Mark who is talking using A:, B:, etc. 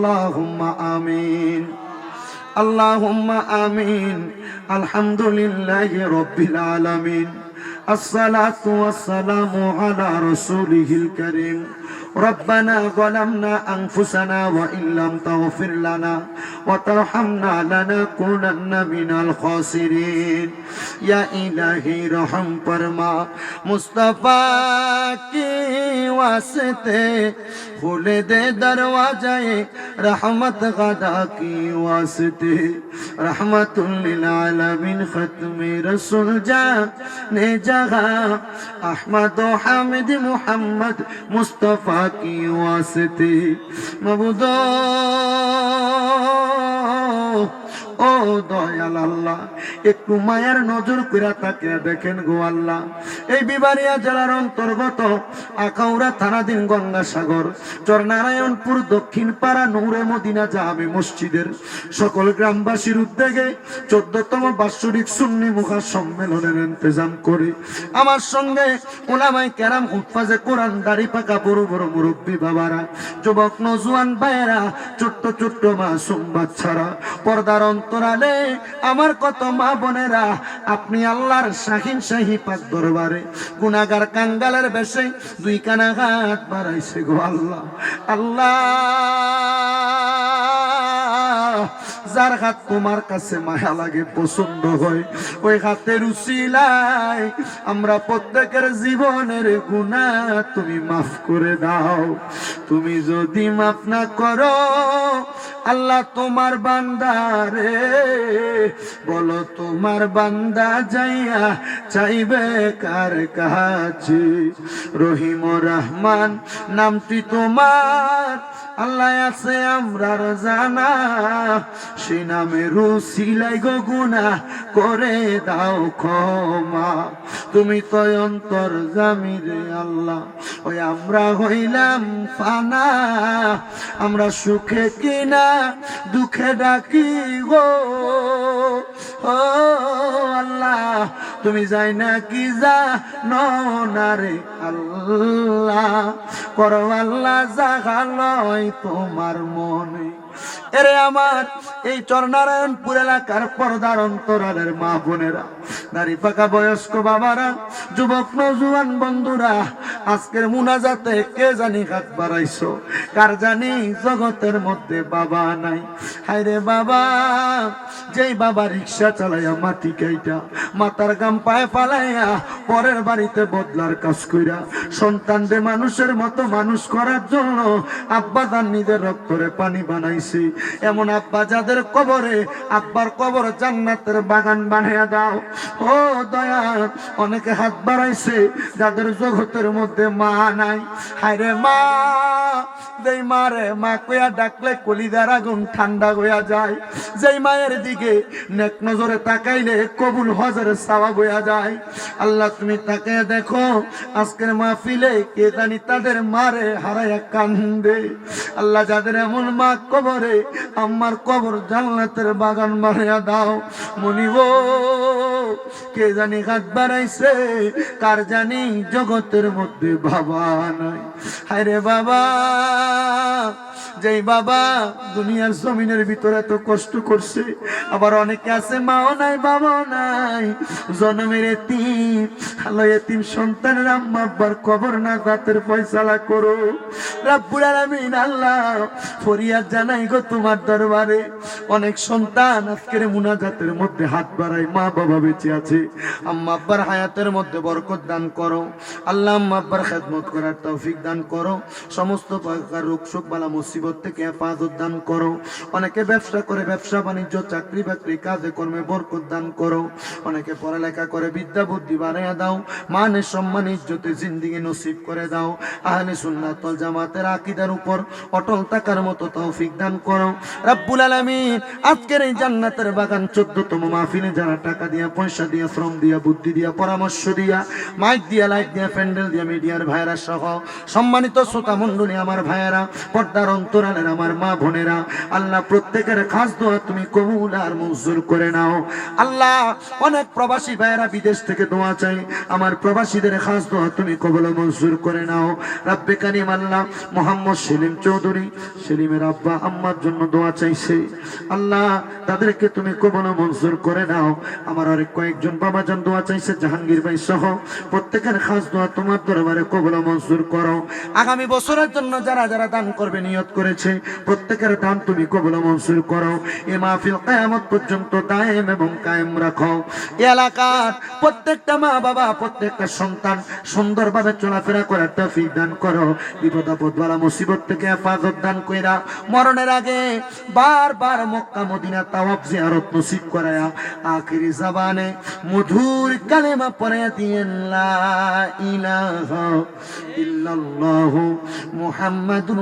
A: আল্লাহুম্মা আমিন আল্লাহুম্মা আমিন আলহামদুলিল্লাহি রাব্বিল আলামিন الصلاة والسلام على رسوله الكريم ربنا ظلمنا أنفسنا وإن لم تغفر لنا وترحمنا لنكونن من الخاسرين يا إلهي رحم فرما مصطفى کی वास्ते खोल दे दरवाजाए रहमत गदा की वास्ते रहमतुल्लिन खत्म रसुल जा ने जहा अहमद हामिद मोहम्मद मुस्तफ़ा की वास्ते मबूदो ও দয়াল আল্লাহ, একটু মায়ের নজর করে তাকে দেখেন গো আল্লাহ। এই বিবারিয়া জেলার অন্তর্গত আখাউড়া থানাধীন গঙ্গাসাগর, চরনারায়ণপুর দক্ষিণ পাড়া নৌরে মদিনা জাহাবে মসজিদের। সকল গ্রামবাসীর উদ্যোগে চোদ্দতম বাৎসরিক সুন্নি মুখা সম্মেলনের ইন্তজাম করে। আমার সঙ্গে ওলামাই কেরাম উৎফাজে কোরআন দাড়ি পাকা বড় বড় মুরব্বী বাবারা, যুবক নজুয়ান ভাইয়েরা, ছোট্ট ছোট্ট মাসুম বাচ্চারা, পর্দার অন্তরালে আমার কত মা বোনেরা, আপনি আল্লাহর শাহিন শাহী পাক দরবারে। গুনাগার কাঙ্গালের বেশে দুই কানা হাত বাড়াইছে গো আল্লাহ। আল্লাহ, যার হাত তোমার কাছে মায়া লাগে, পছন্দ হয়, ওই হাতের উসিলায় আমরা প্রত্যেকের জীবনের গুণা তুমি মাফ করে দাও। তুমি যদি মাফ না করো আল্লাহ তোমার বান্দা রে। বলো তোমার বান্দা যাইয়া চাইবে কার কাছে? রহিম রহমান, নামটি তোমার। আল্লাহ আছে আমরার জানা সে নামে রুসিলাই গো গুনা করে দাও ক্ষমা। তুমি তো অন্তর জামিরে আল্লাহ। ওই আমরা হইলাম ফানা। আমরা সুখে কিনা, দুঃখে ডাকি গো। ও আল্লাহ তুমি যাই না কি যা নারে আল্লাহ। করো আল্লাহ জাগালয় তোমার মনে। এরে আমার এই চরনারায়ণপুর এলাকার পর্দার অন্তরালের মা বোনেরা নারী পাকা বয়স্ক বাবারা, যুবক নজুয়ান বন্ধুরা, আজকের মুনাজাতে কে জানি হাত বাড়াইছো? কার জানি জগতের মধ্যে বাবা নাই? হায়রে বাবা, যেই বাবা রিক্সা চালাইয়া মাটি কাইটা মাতার গাম পায়ে ফালাইয়া পরের বাড়িতে বদলার কাজ কইরা সন্তানদের মানুষের মতো মানুষ করার জন্য আব্বা তার নিজের রক্তরে পানি বানাইছে। এমন আব্বা যাদের কবরে, আব্বার কবর জান্নাতের বাগান বানিয়ে দাও। ও দয়া অনেকে হাত বাড়াইছে, যাদের জগতের মধ্যে মা নাই। হায়রে মা, যেই মারে মা কইয়া ডাকলে কলিদার আগুন ঠান্ডা হইয়া যায়। যেই মায়ের দিকে নেক নজরে তাকাইলে কবুল হজরে সাওয়া হইয়া যায়। আল্লাহ, তুমি তাকে দেখো, আজকের মাহফিলে কে জানি তাদের মারে হারাইয়া কান্দে। আল্লাহ, যাদের এমন মা কবরে আমার কবর জান্নাতের বাগান বানিয়া দাও। মনিব কে জানি হাত বাড়াইছে? কার জানি জগতের মধ্যে বাবা নাই? হায়রে বাবা যেই বাবা দুনিয়ার জমিনের ভিতরে এত কষ্ট করছে, আবার অনেকে আছে, মাও নাই, বাবাও নাই। জন্মের এতিম এতিম সন্তানের আম্মা আব্বার কবর না জাতের ফয়সালা করো। আল্লাহ অনেক সন্তান মধ্যে হাত বাড়ায়, মা বাবা বেঁচে আছে। আব্বার হায়াতের মধ্যে বরকত দান করো। খেদমত করার তৌফিক দান করো। সমস্ত প্রকার রোগ শোক বালা মুসিবত থেকে হেফাজত দান করো। অনেকে ব্যবসা করে, ব্যবসা বাণিজ্য, চাকরি বাকরি, কাজে কর্মে বরকত দান করো। অনেকে পড়ালেখা করে, বিদ্যা বুদ্ধি বাড়াইয়া দাও। মানে সম্মান, ইজ্জতে জিন্দিগি নসিব করে দাও। আহলে সুন্নাত ওয়াল জামাতের আকীদার উপর অটল থাকার মতো তৌফিক দান করো। রাব্বুল আলামিন, আজকের এই জান্নাতের বাগান চোদ্দতম মাহফিলে যারা টাকা দিয়া, পয়সা দিয়া, শ্রম দিয়া, বুদ্ধি দিয়া, পরামর্শ দিয়া, মাইক দিয়া লাইট দিয়া, প্যান্ডেল দিয়া, মিডিয়ার ভাইরা সহ সম্মানিত শ্রোতা মণ্ডলী, আমার ভাইয়েরা, পর্দার অন্তরালের আমার মা বোনেরা, আল্লাহ প্রত্যেকের খাস দোয়া তুমি কবুল আর মঞ্জুর করে নাও। আল্লাহ অনেক প্রবাসী ভাইয়েরা বিদেশ থেকে দোয়া চাই আমার প্রবাসীদের খাস দোয়া তুমি কবল মঞ্জুর করে নাও। রাব্বে কারিম আল্লাহ মোহাম্মদ সেলিম চৌধুরী, সেলিমের আব্বা আম্মার জন্য দোয়া চাইছে। আল্লাহ তাদেরকে তুমি কবল মঞ্জুর করে নাও। আমার আরেক কয়েকজন বাবাজান দোয়া চাইছে, জাহাঙ্গীর ভাই সহ প্রত্যেকের খাস দোয়া তোমার দরবারে কবল মঞ্জুর করো। আগামী বছরের জন্য যারা যারা দান করবে, নিয়ত করেছে, প্রত্যেকের দান তুমি কবল মঞ্জুর করো। এ মাহফিল কায়ামত পর্যন্ত দায়েম এবং কায়েম রাখো। এলাকার প্রত্যেকটা মা বাবা প্রত্যেকটা সন্তান সুন্দরভাবে চলাফেরা করার তৌফিক দান করো। বিপদ আপদ মুসিবত থেকে হেফাজত দান কইরা মরণের আগে বারবার মক্কা, মদিনা তাওয়াব জিয়ারত নসিব করায়া আখিরি জাবানে মধুর কালেমা পড়ে দিয়েন, লা ইলাহা ইল্লাল্লাহু মুহাম্মাদুর